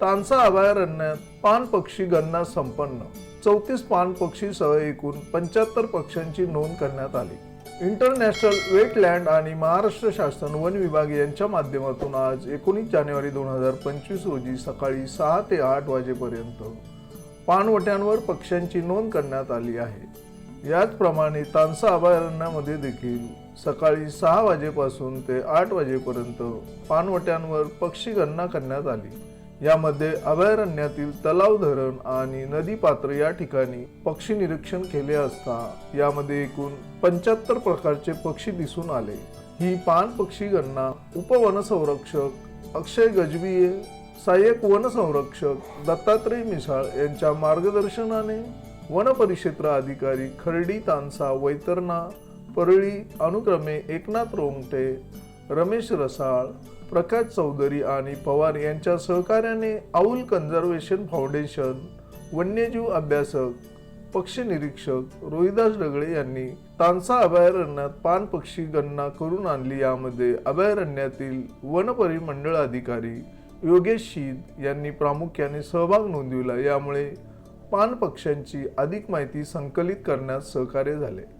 तानसा अभयारण्यात पान पक्षी गणना संपन्न. चौतीस पान पक्षी सह एकूण पंच्याहत्तर पक्ष्यांची नोंद करण्यात आली. इंटरनॅशनल वेटलँड आणि महाराष्ट्र शासन वन विभाग यांच्या माध्यमातून आज एकोणीस जानेवारी दोन हजार पंचवीस रोजी सकाळी सहा ते आठ वाजेपर्यंत पाणवट्यांवर पक्ष्यांची नोंद करण्यात आली आहे. याचप्रमाणे तानसा अभयारण्यामध्ये देखील सकाळी सहा वाजेपासून ते आठ वाजेपर्यंत पाणवट्यांवर पक्षी गणना करण्यात आली. यामध्ये अभयारण्यातील तलाव धरण आणि नदी पात्र या ठिकाणी पक्षी निरीक्षण केले असता यामध्ये एकूण पंच्याहत्तर प्रकारचे पक्षी दिसून आले. ही पान पक्षी गणना उपवनसंरक्षक अक्षय गजबीये सहाय्यक वनसंरक्षक दत्तात्रय मिसाळ यांच्या मार्गदर्शनाने वन परिक्षेत्र अधिकारी खर्डी तानसा वैतरणा परळी अनुक्रमे एकनाथ रोमटे रमेश रसाळ प्रकाश चौधरी आणि पवार यांच्या सहकार्याने आऊल कन्झर्वेशन फाउंडेशन वन्यजीव अभ्यासक पक्षी निरीक्षक रोहिदास डगळे यांनी तानसा अभयारण्यात पान पक्षी गणना करून आणली. यामध्ये अभयारण्यातील वन परिमंडळ अधिकारी योगेश शीद यांनी प्रामुख्याने सहभाग नोंदविला. यामुळे पान पक्ष्यांची अधिक माहिती संकलित करण्यास सहकार्य झाले.